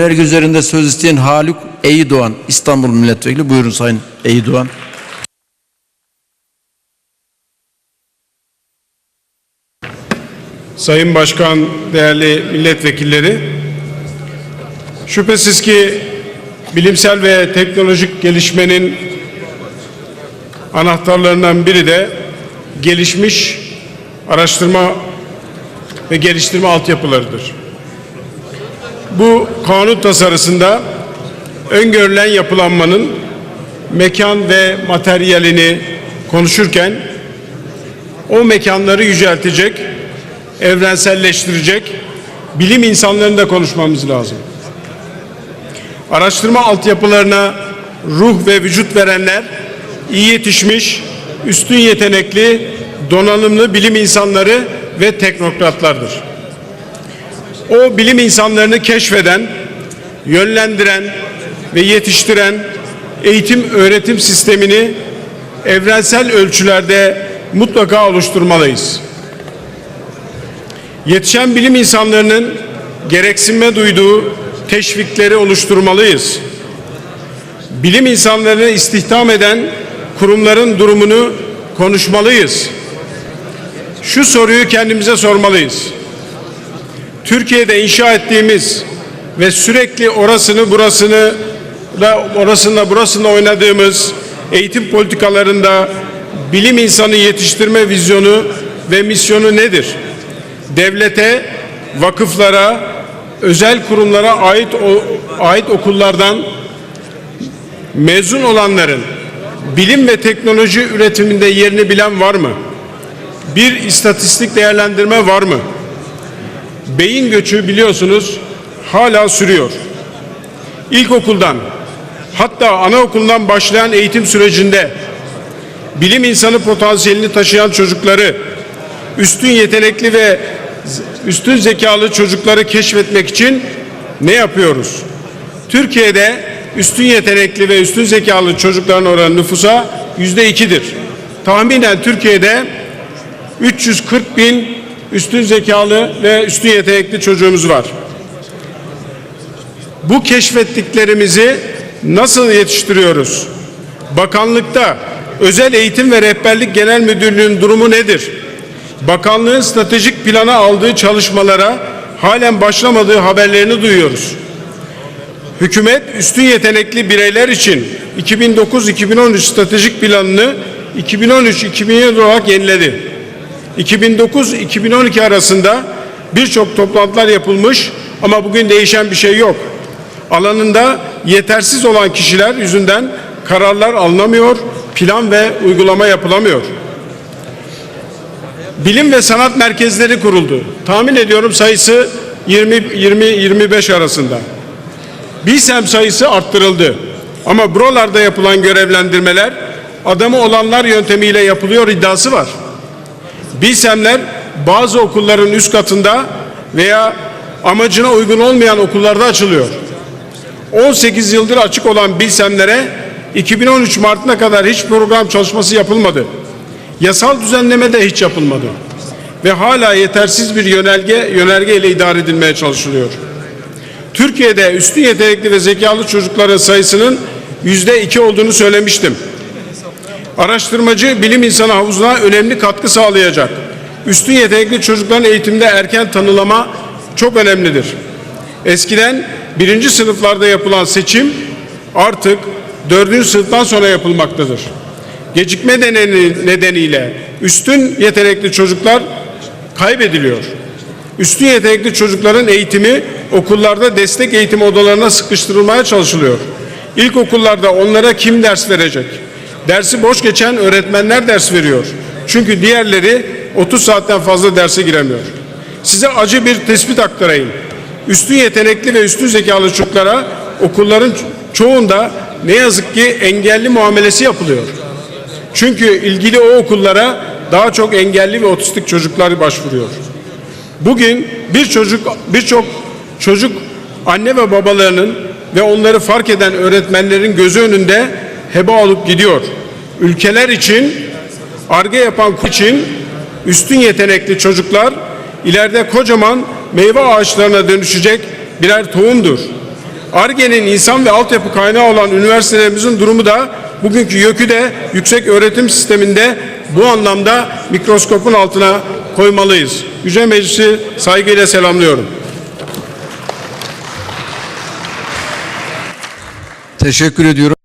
Vergi üzerinde söz isteyen Haluk Eydoğan, İstanbul Milletvekili. Buyurun Sayın Eydoğan. Sayın Başkan, değerli milletvekilleri, şüphesiz ki bilimsel ve teknolojik gelişmenin anahtarlarından biri de gelişmiş araştırma ve geliştirme altyapılarıdır. Bu kanun tasarısında öngörülen yapılanmanın mekan ve materyalini konuşurken o mekanları yüceltecek, evrenselleştirecek bilim insanlarını da konuşmamız lazım. Araştırma altyapılarına ruh ve vücut verenler iyi yetişmiş, üstün yetenekli, donanımlı bilim insanları ve teknokratlardır. O bilim insanlarını keşfeden, yönlendiren ve yetiştiren eğitim öğretim sistemini evrensel ölçülerde mutlaka oluşturmalıyız. Yetişen bilim insanlarının gereksinme duyduğu teşvikleri oluşturmalıyız. Bilim insanlarını istihdam eden kurumların durumunu konuşmalıyız. Şu soruyu kendimize sormalıyız. Türkiye'de inşa ettiğimiz ve sürekli orasını burasını da orasında burasında oynadığımız eğitim politikalarında bilim insanı yetiştirme vizyonu ve misyonu nedir? Devlete, vakıflara, özel kurumlara ait o, ait okullardan mezun olanların bilim ve teknoloji üretiminde yerini bilen var mı? Bir istatistik değerlendirme var mı? Beyin göçü biliyorsunuz hala sürüyor. İlkokuldan hatta anaokulundan başlayan eğitim sürecinde bilim insanı potansiyelini taşıyan çocukları üstün yetenekli ve üstün zekalı çocukları keşfetmek için ne yapıyoruz? Türkiye'de üstün yetenekli ve üstün zekalı çocukların oranı nüfusa yüzde ikidir. Tahminen Türkiye'de 340 bin üstün zekalı ve üstün yetenekli çocuğumuz var. Bu keşfettiklerimizi nasıl yetiştiriyoruz? Bakanlıkta Özel Eğitim ve Rehberlik Genel Müdürlüğü'nün durumu nedir? Bakanlığın stratejik plana aldığı çalışmalara halen başlamadığı haberlerini duyuyoruz. Hükümet üstün yetenekli bireyler için 2009-2013 stratejik planını 2013-2017 olarak yeniledi. 2009-2012 arasında birçok toplantılar yapılmış ama bugün değişen bir şey yok. Alanında yetersiz olan kişiler yüzünden kararlar alınamıyor, plan ve uygulama yapılamıyor. Bilim ve sanat merkezleri kuruldu. Tahmin ediyorum sayısı 20 20 25 arasında. BİSEM sayısı arttırıldı. Ama buralarda yapılan görevlendirmeler adamı olanlar yöntemiyle yapılıyor iddiası var. BİSEM'ler bazı okulların üst katında veya amacına uygun olmayan okullarda açılıyor. 18 yıldır açık olan BİSEM'lere 2013 Mart'ına kadar hiç program çalışması yapılmadı. Yasal düzenleme de hiç yapılmadı. Ve hala yetersiz bir yönerge, yönerge ile idare edilmeye çalışılıyor. Türkiye'de üstün yetenekli ve zekalı çocukların sayısının yüzde iki olduğunu söylemiştim. Araştırmacı bilim insanı havuzuna önemli katkı sağlayacak. Üstün yetenekli çocukların eğitimde erken tanılama çok önemlidir. Eskiden birinci sınıflarda yapılan seçim artık dördüncü sınıftan sonra yapılmaktadır. Gecikme nedeni, nedeniyle üstün yetenekli çocuklar kaybediliyor. Üstün yetenekli çocukların eğitimi okullarda destek eğitim odalarına sıkıştırılmaya çalışılıyor. İlkokullarda onlara kim ders verecek? Dersi boş geçen öğretmenler ders veriyor. Çünkü diğerleri 30 saatten fazla derse giremiyor. Size acı bir tespit aktarayım. Üstün yetenekli ve üstün zekalı çocuklara okulların çoğunda ne yazık ki engelli muamelesi yapılıyor. Çünkü ilgili o okullara daha çok engelli ve otistik çocuklar başvuruyor. Bugün bir çocuk birçok çocuk anne ve babalarının ve onları fark eden öğretmenlerin gözü önünde heba olup gidiyor. Ülkeler için arge yapan için üstün yetenekli çocuklar ileride kocaman meyve ağaçlarına dönüşecek birer tohumdur. Arge'nin insan ve altyapı kaynağı olan üniversitelerimizin durumu da bugünkü YÖK'ü de yüksek öğretim sisteminde bu anlamda mikroskopun altına koymalıyız. Yüce Meclisi saygıyla selamlıyorum. Teşekkür ediyorum.